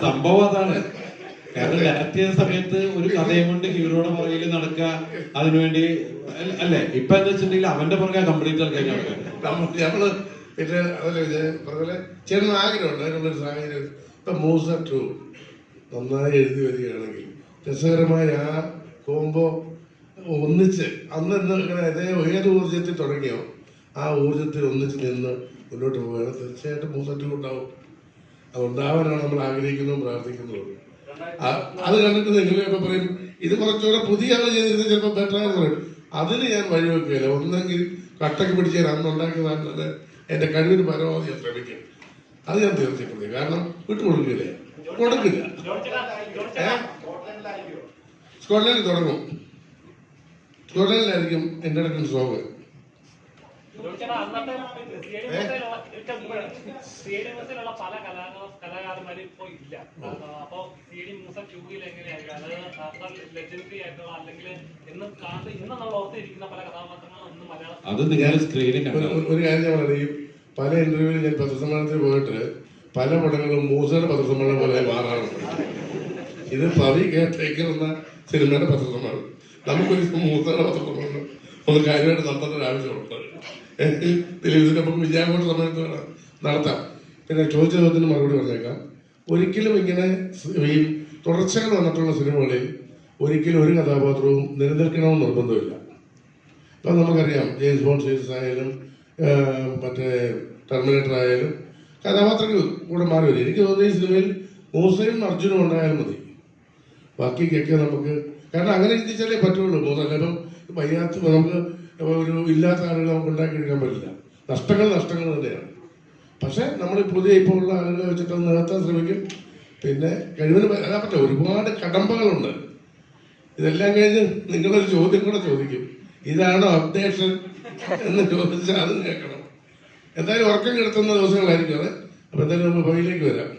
സംഭവം അതാണ്. കാരണം ചെയ്ത സമയത്ത് ഒരു കഥയും കൊണ്ട് ഹീറോയുടെ പുറകിൽ നടക്ക അതിനുവേണ്ടി അല്ല- ഇപ്പൊ എന്താ വെച്ചിട്ടുണ്ടെങ്കിൽ അവന്റെ പുറകെ കംപ്ലീറ്റ് ആൾക്കാർ നമ്മൾ പിന്നെ അതല്ലേ ഇത് പറഞ്ഞ ചെറിയ ആഗ്രഹമുണ്ട്. അതിനുള്ളൊരു സാഹചര്യം. ഇപ്പൊ മൂസ ടു നന്നായി എഴുതി വരികയാണെങ്കിൽ രസകരമായ ആ കോംബോ ഒന്നിച്ച് അന്ന് ഇന്ന് അതേ ഏത് ഊർജത്തിൽ തുടങ്ങിയോ ആ ഊർജത്തിൽ ഒന്നിച്ച് നിന്ന് മുന്നോട്ട് പോവുകയാണ്. തീർച്ചയായിട്ടും മൂസ ടു ഉണ്ടാവും. അത് ഉണ്ടാവാനാണ് നമ്മൾ ആഗ്രഹിക്കുന്നു പ്രാർത്ഥിക്കുന്നു അത് കണ്ടിട്ട് നിങ്ങളൊക്കെ പറയും ഇത് കുറച്ചുകൂടെ പുതിയ ആൾ ചെയ്തിരുന്നത് ചിലപ്പോൾ ബെറ്റർ ആണെന്ന് പറയും. അതിന് ഞാൻ വഴിവെക്കുകയില്ല. ഒന്നെങ്കിൽ കട്ടക്ക് പിടിച്ച് ഞാൻ അന്ന് ഉണ്ടാക്കിയതാണ് എന്റെ കഴിവിന് പരമാവധി ഞാൻ ശ്രമിക്കും. അത് ഞാൻ തീർച്ചപ്പെടുത്തി കാരണം വിട്ടുകൊടുക്കില്ല കൊടുക്കില്ല? സ്കോട്ട്ലൻഡിൽ തുടങ്ങും. സ്കോട്ട്ലൻഡിലായിരിക്കും എന്റെ അടക്കം ചോദിച്ചാൽ പല കലാകാര കലാകാരന്മാരും ഇപ്പോ ഇല്ല. അപ്പൊ സ്റ്റേഡിയം മൂസ ടൂയിൽ എങ്ങനെയായിരിക്കും? അത് ലെജൻഡറി ആയിട്ടുള്ള അല്ലെങ്കിൽ ഇന്ന് കാണുന്ന ഇന്ന് നമ്മൾ ഓർത്തിരിക്കുന്ന പല കഥാപാത്രങ്ങളും മലയാള അത് നിങ്ങൾ സ്ക്രീനിൽ ഒരു കാര്യം ഞാൻ പറയും പല ഇന്റർവ്യൂവിൽ ഞാൻ പത്രസമ്മേളനത്തിൽ പോയിട്ട് പല പടങ്ങളും മൂസയുടെ പത്രസമ്മേളനം പോലെ മാറാറുണ്ട്. ഇത് പവി കേട്ടേക്കുന്ന സിനിമയുടെ പത്രസമ്മേളനം. നമുക്കൊരു മൂസയുടെ പത്രസമ്മേളനം ഒന്ന് കാര്യമായിട്ട് നടത്തേണ്ട ഒരു ആവശ്യമുണ്ട് ദിലീപിന് നമുക്ക് വിജയാഘോഷ സമയത്ത് നടത്താം. പിന്നെ ചോദിച്ച ചോദ്യത്തിന് മറുപടി പറഞ്ഞേക്കാം. ഒരിക്കലും ഇങ്ങനെ ഈ തുടർച്ചകൾ വന്നിട്ടുള്ള സിനിമകളിൽ ഒരിക്കലും ഒരു കഥാപാത്രവും നിലനിൽക്കണമെന്ന് നിർബന്ധമില്ല. ഇപ്പം നമുക്കറിയാം ജെയിംസ് ബോൺ സീരീസ് ആയാലും മറ്റേ ടെർമിനേറ്റർ ആയാലും കഥാപാത്രങ്ങൾ കൂടെ മാറി വരും. എനിക്ക് തോന്നുന്നു ഈ സിനിമയിൽ മൂസയും അർജുനും ഉണ്ടായാലും മതി. ബാക്കിയൊക്കെ നമുക്ക് കാരണം അങ്ങനെ ചിന്തിച്ചാലേ പറ്റുള്ളൂ. മൂന്ന് കാരണം വയ്യാത്ത നമുക്ക് ഒരു ഇല്ലാത്ത ആളുകൾ നമുക്ക് ഉണ്ടാക്കിയെടുക്കാൻ പറ്റില്ല. നഷ്ടങ്ങൾ നഷ്ടങ്ങൾ തന്നെയാണ്. പക്ഷേ നമ്മൾ പുതിയ ഇപ്പോൾ ഉള്ള ആളുകളെ വെച്ചിട്ട് നികത്താൻ ശ്രമിക്കും. പിന്നെ കഴിവിന് അതാ പറ്റില്ല ഒരുപാട് കടമ്പകളുണ്ട്. ഇതെല്ലാം കഴിഞ്ഞ് നിങ്ങളൊരു ചോദ്യം കൂടെ ചോദിക്കും. ഇതാണോ അപ്ഡേഷൻ എന്ന് ചോദിച്ചാൽ അതും കേൾക്കണം. എന്തായാലും ഉറക്കം കിടത്തുന്ന ദിവസങ്ങളായിരിക്കും അത്. അപ്പൊ എന്തായാലും നമ്മൾ ഭവിയിലേക്ക് വരാം.